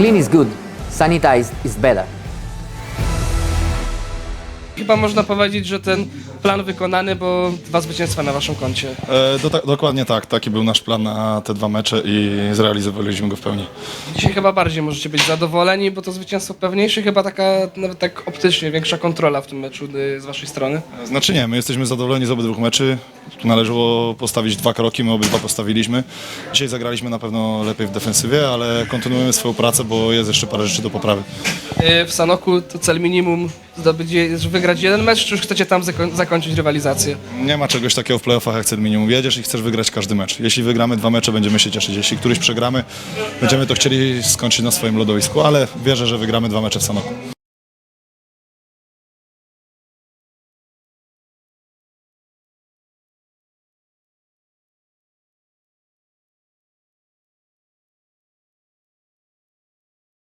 Clean is good, sanitized is better. Chyba można powiedzieć, że ten plan wykonany, bo dwa zwycięstwa na waszym koncie. E, do, ta- dokładnie tak, taki był nasz plan na te dwa mecze i zrealizowaliśmy go w pełni. Dzisiaj chyba bardziej możecie być zadowoleni, bo to zwycięstwo pewniejsze, chyba taka nawet tak optycznie większa kontrola w tym meczu y, z waszej strony. Znaczy nie, my jesteśmy zadowoleni z obydwu meczy. Tu należało postawić dwa kroki, my obydwa postawiliśmy. Dzisiaj zagraliśmy na pewno lepiej w defensywie, ale kontynuujemy swoją pracę, bo jest jeszcze parę rzeczy do poprawy. Y, W Sanoku to cel minimum zdobyć, je- wygrać jeden mecz, czy już chcecie tam zako- zakończyć rywalizację? Nie ma czegoś takiego w playoffach jak cel minimum. Jedziesz i chcesz wygrać każdy mecz. Jeśli wygramy dwa mecze, będziemy się cieszyć. Jeśli któryś przegramy, będziemy to chcieli skończyć na swoim lodowisku, ale wierzę, że wygramy dwa mecze w Sanoku.